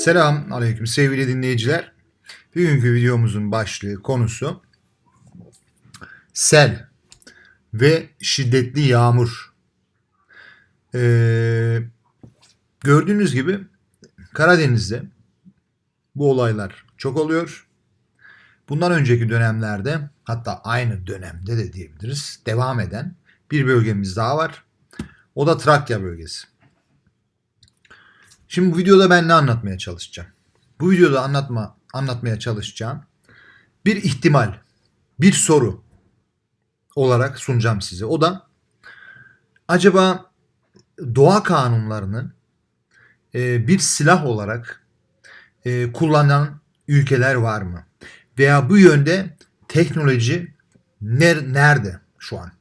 Selam aleyküm sevgili dinleyiciler. Bugünkü videomuzun başlığı konusu sel ve şiddetli yağmur. Ee, gördüğünüz gibi Karadeniz'de bu olaylar çok oluyor. Bundan önceki dönemlerde hatta aynı dönemde de diyebiliriz devam eden bir bölgemiz daha var. O da Trakya bölgesi. Şimdi bu videoda ben ne anlatmaya çalışacağım? Bu videoda anlatma anlatmaya çalışacağım bir ihtimal, bir soru olarak sunacağım size. O da acaba doğa kanunlarını e, bir silah olarak e, kullanan ülkeler var mı? Veya bu yönde teknoloji ner- nerede şu an?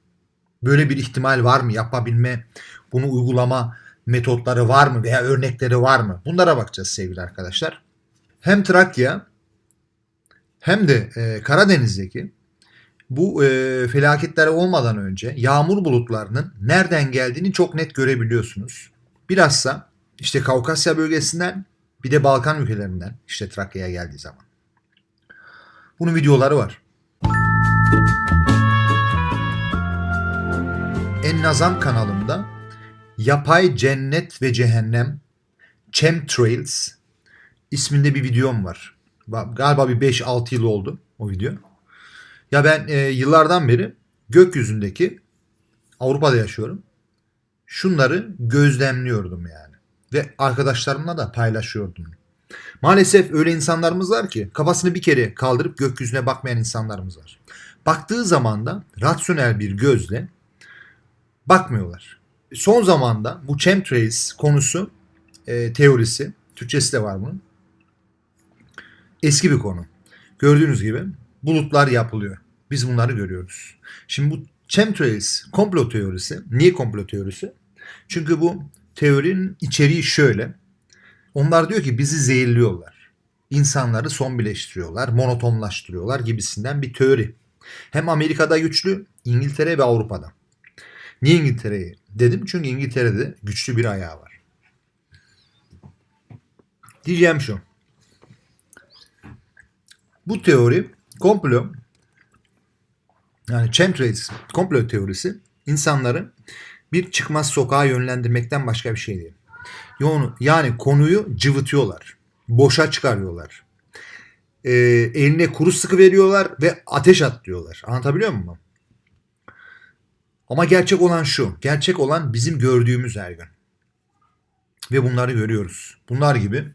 Böyle bir ihtimal var mı? Yapabilme, bunu uygulama metotları var mı veya örnekleri var mı? Bunlara bakacağız sevgili arkadaşlar. Hem Trakya hem de e, Karadeniz'deki bu e, felaketler olmadan önce yağmur bulutlarının nereden geldiğini çok net görebiliyorsunuz. Bilhassa işte Kavkasya bölgesinden bir de Balkan ülkelerinden işte Trakya'ya geldiği zaman. Bunun videoları var. En Nazam kanalımda Yapay Cennet ve Cehennem Chemtrails isminde bir videom var. Ba- Galiba bir 5-6 yıl oldu o video. Ya ben e, yıllardan beri gökyüzündeki Avrupa'da yaşıyorum. Şunları gözlemliyordum yani. Ve arkadaşlarımla da paylaşıyordum. Maalesef öyle insanlarımız var ki kafasını bir kere kaldırıp gökyüzüne bakmayan insanlarımız var. Baktığı zaman da rasyonel bir gözle bakmıyorlar. Son zamanda bu chemtrails konusu e, teorisi, Türkçesi de var bunun. Eski bir konu. Gördüğünüz gibi bulutlar yapılıyor. Biz bunları görüyoruz. Şimdi bu chemtrails komplo teorisi. Niye komplo teorisi? Çünkü bu teorinin içeriği şöyle. Onlar diyor ki bizi zehirliyorlar. İnsanları zombileştiriyorlar, monotonlaştırıyorlar gibisinden bir teori. Hem Amerika'da güçlü, İngiltere ve Avrupa'da. Niye İngiltere'yi dedim? Çünkü İngiltere'de güçlü bir ayağı var. Diyeceğim şu. Bu teori komplo yani chemtrails komplo teorisi insanları bir çıkmaz sokağa yönlendirmekten başka bir şey değil. Yani, konuyu cıvıtıyorlar. Boşa çıkarıyorlar. Ee, eline kuru sıkı veriyorlar ve ateş atlıyorlar. Anlatabiliyor muyum? Ama gerçek olan şu. Gerçek olan bizim gördüğümüz her gün. Ve bunları görüyoruz. Bunlar gibi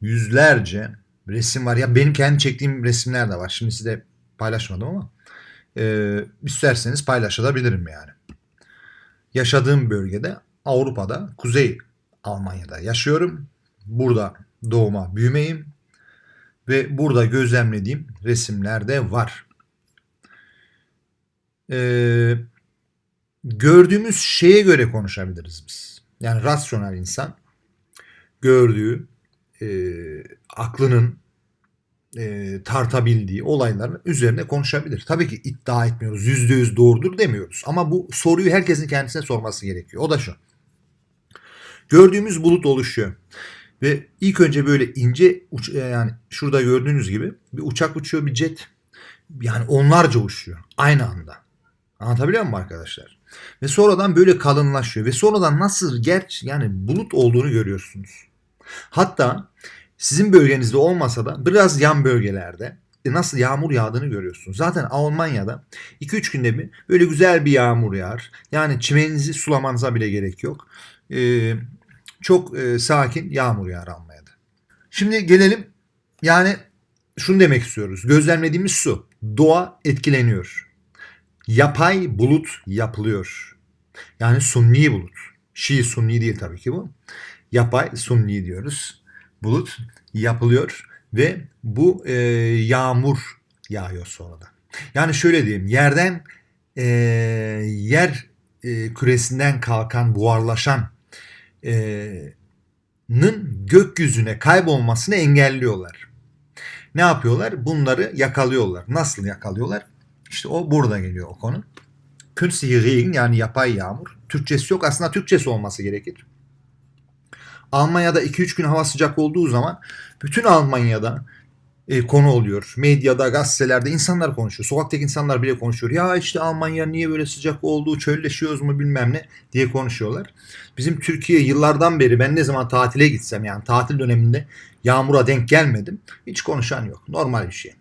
yüzlerce resim var. Ya benim kendi çektiğim resimler de var. Şimdi size paylaşmadım ama e, isterseniz paylaşabilirim yani. Yaşadığım bölgede Avrupa'da, Kuzey Almanya'da yaşıyorum. Burada doğuma büyümeyim. Ve burada gözlemlediğim resimler de var. Eee gördüğümüz şeye göre konuşabiliriz biz. Yani rasyonel insan gördüğü e, aklının e, tartabildiği olayların üzerine konuşabilir. Tabii ki iddia etmiyoruz. Yüzde yüz doğrudur demiyoruz. Ama bu soruyu herkesin kendisine sorması gerekiyor. O da şu. Gördüğümüz bulut oluşuyor. Ve ilk önce böyle ince uç, yani şurada gördüğünüz gibi bir uçak uçuyor bir jet. Yani onlarca uçuyor aynı anda. Anlatabiliyor muyum arkadaşlar? Ve sonradan böyle kalınlaşıyor ve sonradan nasıl gerç yani bulut olduğunu görüyorsunuz. Hatta sizin bölgenizde olmasa da biraz yan bölgelerde nasıl yağmur yağdığını görüyorsunuz. Zaten Almanya'da 2-3 günde bir böyle güzel bir yağmur yağar. Yani çimeninizi sulamanıza bile gerek yok. Ee, çok e, sakin yağmur yağar Almanya'da. Şimdi gelelim yani şunu demek istiyoruz. Gözlemlediğimiz su. Doğa etkileniyor yapay bulut yapılıyor. Yani sunni bulut. Şii sunni değil tabii ki bu. Yapay sunni diyoruz. Bulut yapılıyor ve bu e, yağmur yağıyor sonra da. Yani şöyle diyeyim yerden e, yer e, küresinden kalkan buharlaşan e, nın gökyüzüne kaybolmasını engelliyorlar. Ne yapıyorlar? Bunları yakalıyorlar. Nasıl yakalıyorlar? İşte o burada geliyor o konu. Künstliche Regen yani yapay yağmur. Türkçesi yok. Aslında Türkçesi olması gerekir. Almanya'da 2-3 gün hava sıcak olduğu zaman bütün Almanya'da e, konu oluyor. Medyada, gazetelerde insanlar konuşuyor. Sokaktaki insanlar bile konuşuyor. Ya işte Almanya niye böyle sıcak oldu, çölleşiyoruz mu bilmem ne diye konuşuyorlar. Bizim Türkiye yıllardan beri ben ne zaman tatile gitsem yani tatil döneminde yağmura denk gelmedim. Hiç konuşan yok. Normal bir şey.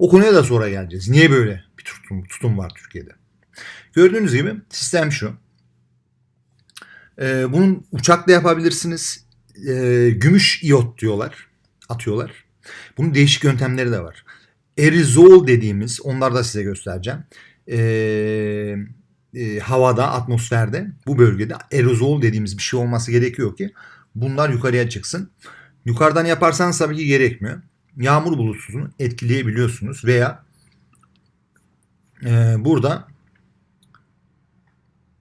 O konuya da sonra geleceğiz. Niye böyle bir tutum, tutum var Türkiye'de? Gördüğünüz gibi sistem şu. Ee, bunun uçakla yapabilirsiniz. Ee, gümüş iyot diyorlar. Atıyorlar. Bunun değişik yöntemleri de var. Erizol dediğimiz, onları da size göstereceğim. Ee, e, havada, atmosferde, bu bölgede aerozol dediğimiz bir şey olması gerekiyor ki bunlar yukarıya çıksın. Yukarıdan yaparsanız tabii ki gerekmiyor. Yağmur bulutunu etkileyebiliyorsunuz veya e, burada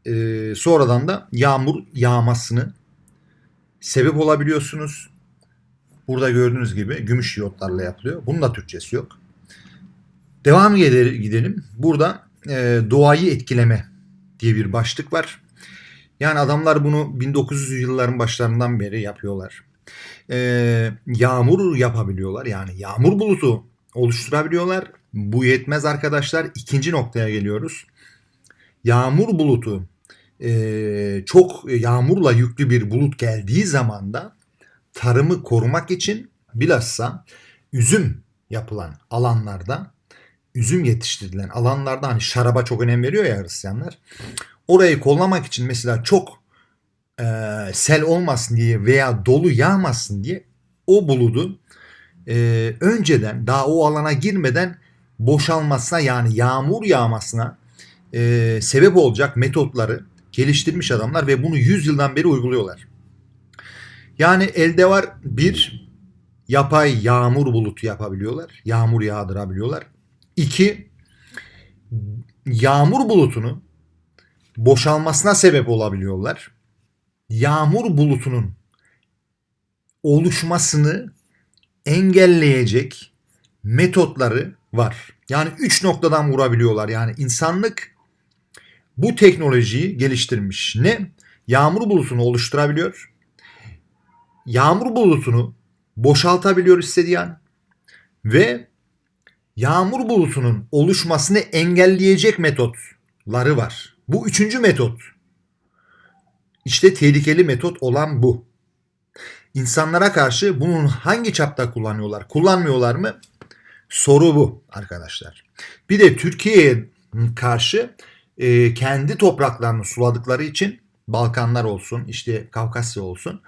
e, sonradan da yağmur yağmasını sebep olabiliyorsunuz. Burada gördüğünüz gibi gümüş iyotlarla yapılıyor. Bunun da Türkçesi yok. Devam gidelim. Burada e, doğayı etkileme diye bir başlık var. Yani adamlar bunu 1900 yılların başlarından beri yapıyorlar. E, yağmur yapabiliyorlar. Yani yağmur bulutu oluşturabiliyorlar. Bu yetmez arkadaşlar. İkinci noktaya geliyoruz. Yağmur bulutu e, çok yağmurla yüklü bir bulut geldiği zaman da tarımı korumak için bilhassa üzüm yapılan alanlarda üzüm yetiştirilen alanlarda hani şaraba çok önem veriyor ya Hristiyanlar. Orayı kollamak için mesela çok e, sel olmasın diye veya dolu yağmasın diye o buludu e, önceden daha o alana girmeden boşalmasına yani yağmur yağmasına e, sebep olacak metotları geliştirmiş adamlar ve bunu 100 yıldan beri uyguluyorlar. Yani elde var bir yapay yağmur bulutu yapabiliyorlar. Yağmur yağdırabiliyorlar. İki yağmur bulutunu boşalmasına sebep olabiliyorlar. Yağmur bulutunun oluşmasını engelleyecek metotları var. Yani üç noktadan vurabiliyorlar. Yani insanlık bu teknolojiyi geliştirmiş. Ne? Yağmur bulutunu oluşturabiliyor yağmur bulutunu boşaltabiliyor istediği an ve yağmur bulutunun oluşmasını engelleyecek metotları var. Bu üçüncü metot. İşte tehlikeli metot olan bu. İnsanlara karşı bunun hangi çapta kullanıyorlar? Kullanmıyorlar mı? Soru bu arkadaşlar. Bir de Türkiye'ye karşı e, kendi topraklarını suladıkları için Balkanlar olsun, işte Kavkasya olsun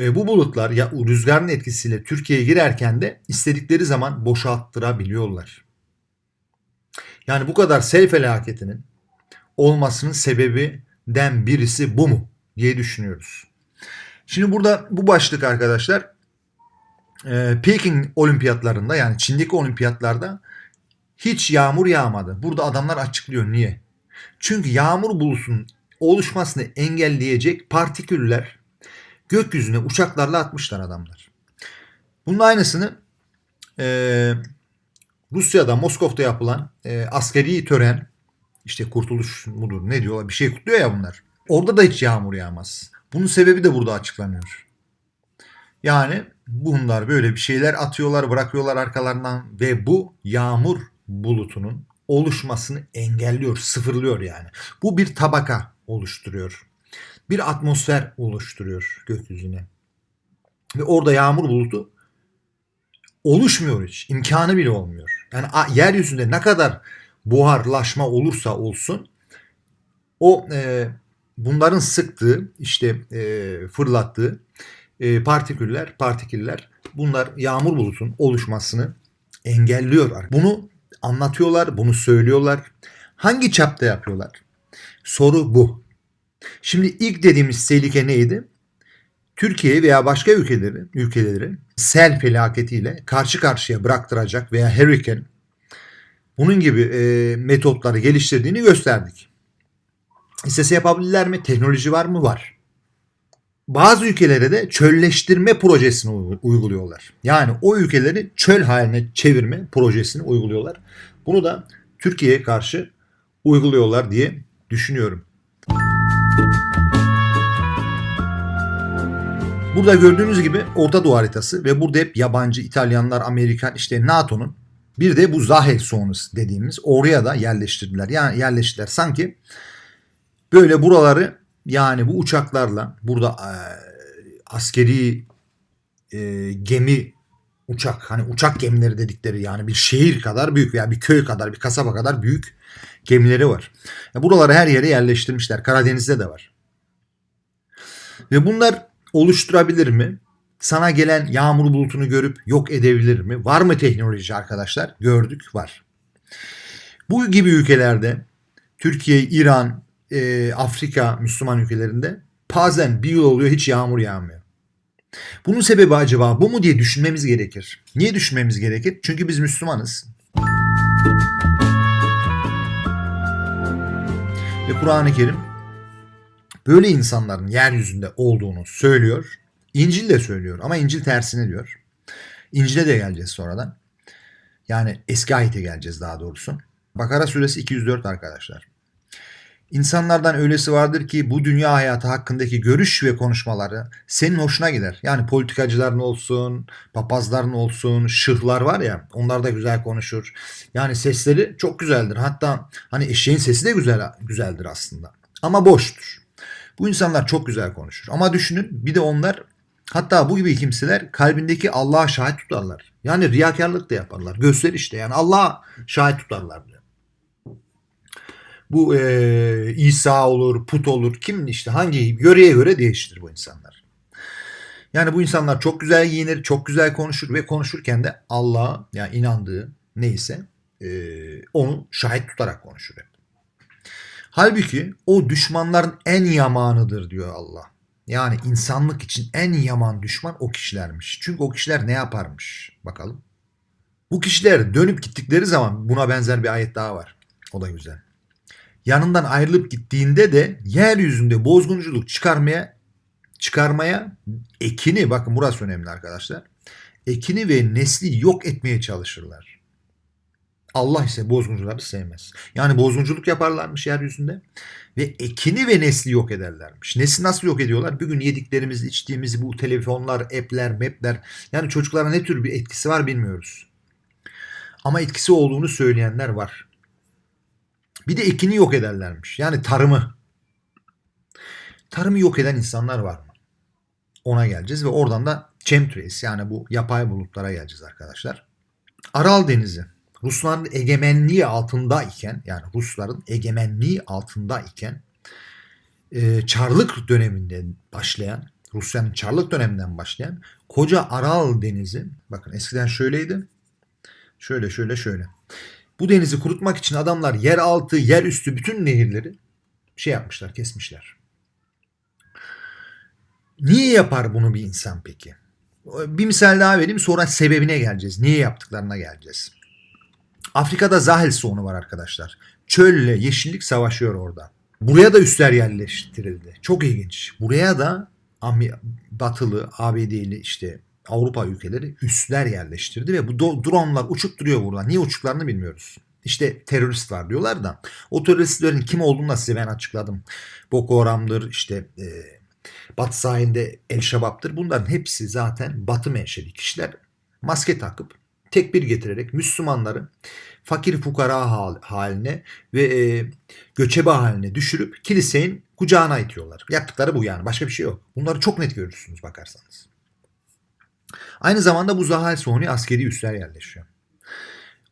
e, bu bulutlar ya rüzgarın etkisiyle Türkiye'ye girerken de istedikleri zaman boşalttırabiliyorlar. Yani bu kadar sel felaketinin olmasının sebebinden birisi bu mu diye düşünüyoruz. Şimdi burada bu başlık arkadaşlar e, Peking olimpiyatlarında yani Çin'deki olimpiyatlarda hiç yağmur yağmadı. Burada adamlar açıklıyor niye? Çünkü yağmur bulutunun oluşmasını engelleyecek partiküller gökyüzüne uçaklarla atmışlar adamlar. Bunun aynısını e, Rusya'da Moskov'da yapılan e, askeri tören işte kurtuluş mudur ne diyorlar bir şey kutluyor ya bunlar. Orada da hiç yağmur yağmaz. Bunun sebebi de burada açıklanıyor. Yani bunlar böyle bir şeyler atıyorlar bırakıyorlar arkalarından ve bu yağmur bulutunun oluşmasını engelliyor, sıfırlıyor yani. Bu bir tabaka oluşturuyor bir atmosfer oluşturuyor gökyüzüne. Ve orada yağmur bulutu oluşmuyor hiç. İmkanı bile olmuyor. Yani yeryüzünde ne kadar buharlaşma olursa olsun o e, bunların sıktığı işte e, fırlattığı e, partiküller partiküller bunlar yağmur bulutun oluşmasını engelliyor. Bunu anlatıyorlar, bunu söylüyorlar. Hangi çapta yapıyorlar? Soru bu. Şimdi ilk dediğimiz tehlike neydi? Türkiye veya başka ülkeleri, ülkeleri sel felaketiyle karşı karşıya bıraktıracak veya hurricane bunun gibi e, metotları geliştirdiğini gösterdik. İstese yapabilirler mi? Teknoloji var mı? Var. Bazı ülkelere de çölleştirme projesini uyguluyorlar. Yani o ülkeleri çöl haline çevirme projesini uyguluyorlar. Bunu da Türkiye'ye karşı uyguluyorlar diye düşünüyorum. Burada gördüğünüz gibi Orta Doğu haritası ve burada hep yabancı İtalyanlar, Amerikan işte NATO'nun bir de bu Zahel Zones dediğimiz oraya da yerleştirdiler. Yani yerleştiler sanki böyle buraları yani bu uçaklarla burada e, askeri e, gemi uçak hani uçak gemileri dedikleri yani bir şehir kadar büyük veya bir köy kadar bir kasaba kadar büyük gemileri var. Ya buraları her yere yerleştirmişler. Karadeniz'de de var. Ve bunlar oluşturabilir mi? Sana gelen yağmur bulutunu görüp yok edebilir mi? Var mı teknoloji arkadaşlar? Gördük var. Bu gibi ülkelerde Türkiye, İran, e, Afrika, Müslüman ülkelerinde bazen bir yıl oluyor hiç yağmur yağmıyor. Bunun sebebi acaba bu mu diye düşünmemiz gerekir. Niye düşünmemiz gerekir? Çünkü biz Müslümanız. Ve Kur'an-ı Kerim böyle insanların yeryüzünde olduğunu söylüyor. İncil de söylüyor ama İncil tersini diyor. İncil'e de geleceğiz sonradan. Yani eski ayete geleceğiz daha doğrusu. Bakara suresi 204 arkadaşlar. İnsanlardan öylesi vardır ki bu dünya hayatı hakkındaki görüş ve konuşmaları senin hoşuna gider. Yani politikacıların olsun, papazların olsun, şıhlar var ya onlar da güzel konuşur. Yani sesleri çok güzeldir. Hatta hani eşeğin sesi de güzel güzeldir aslında. Ama boştur. Bu insanlar çok güzel konuşur. Ama düşünün bir de onlar hatta bu gibi kimseler kalbindeki Allah'a şahit tutarlar. Yani riyakarlık da yaparlar. Gösterişte yani Allah'a şahit tutarlar diyor. Bu e, İsa olur, put olur, kim işte hangi yöreye göre değiştir bu insanlar. Yani bu insanlar çok güzel giyinir, çok güzel konuşur ve konuşurken de Allah'a yani inandığı neyse e, onu şahit tutarak konuşur hep. Halbuki o düşmanların en yamanıdır diyor Allah. Yani insanlık için en yaman düşman o kişilermiş. Çünkü o kişiler ne yaparmış? Bakalım. Bu kişiler dönüp gittikleri zaman buna benzer bir ayet daha var. O da güzel. Yanından ayrılıp gittiğinde de yeryüzünde bozgunculuk çıkarmaya çıkarmaya ekini bakın burası önemli arkadaşlar. Ekini ve nesli yok etmeye çalışırlar. Allah ise bozguncuları sevmez. Yani bozgunculuk yaparlarmış yeryüzünde ve ekini ve nesli yok ederlermiş. Nesli nasıl yok ediyorlar? Bugün yediklerimiz, içtiğimiz bu telefonlar, app'ler, map'ler yani çocuklara ne tür bir etkisi var bilmiyoruz. Ama etkisi olduğunu söyleyenler var. Bir de ekini yok ederlermiş. Yani tarımı. Tarımı yok eden insanlar var mı? Ona geleceğiz ve oradan da chemtrails yani bu yapay bulutlara geleceğiz arkadaşlar. Aral Denizi Rusların egemenliği altında iken yani Rusların egemenliği altında iken e, Çarlık döneminde başlayan Rusya'nın Çarlık döneminden başlayan koca Aral Denizi bakın eskiden şöyleydi. Şöyle şöyle şöyle. Bu denizi kurutmak için adamlar yer altı, yer üstü bütün nehirleri şey yapmışlar, kesmişler. Niye yapar bunu bir insan peki? Bir misal daha vereyim sonra sebebine geleceğiz. Niye yaptıklarına geleceğiz. Afrika'da Zahel sonu var arkadaşlar. Çölle yeşillik savaşıyor orada. Buraya da üsler yerleştirildi. Çok ilginç. Buraya da batılı, ABD'li işte Avrupa ülkeleri üsler yerleştirdi ve bu dronlar uçup duruyor burada. Niye uçtuklarını bilmiyoruz. İşte terörist var diyorlar da o teröristlerin kim olduğunu da size ben açıkladım. Boko Haram'dır işte e, Batı sahilde El Şabap'tır. Bunların hepsi zaten Batı menşeli kişiler maske takıp tekbir getirerek Müslümanları fakir fukara haline ve e, göçebe haline düşürüp kilisenin kucağına itiyorlar. Yaptıkları bu yani. Başka bir şey yok. Bunları çok net görürsünüz bakarsanız. Aynı zamanda bu Zahel Soni askeri üsler yerleşiyor.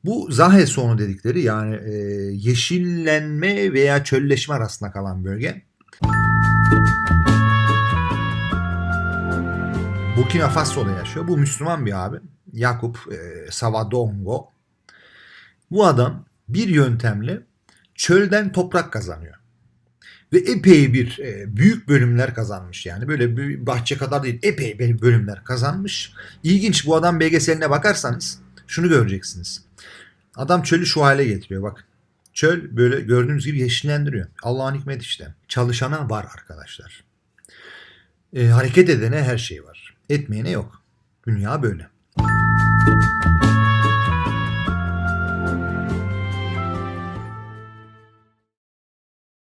Bu Zahel Sonu dedikleri yani e, yeşillenme veya çölleşme arasında kalan bölge. Burkina Faso'da yaşıyor. Bu Müslüman bir abi. Yakup e, Savadongo. Bu adam bir yöntemle çölden toprak kazanıyor. Ve epey bir e, büyük bölümler kazanmış yani. Böyle bir bahçe kadar değil epey bir bölümler kazanmış. İlginç bu adam belgeseline bakarsanız şunu göreceksiniz. Adam çölü şu hale getiriyor bak. Çöl böyle gördüğünüz gibi yeşillendiriyor. Allah'ın hikmeti işte. Çalışana var arkadaşlar. E, hareket edene her şey var. Etmeyene yok. Dünya böyle.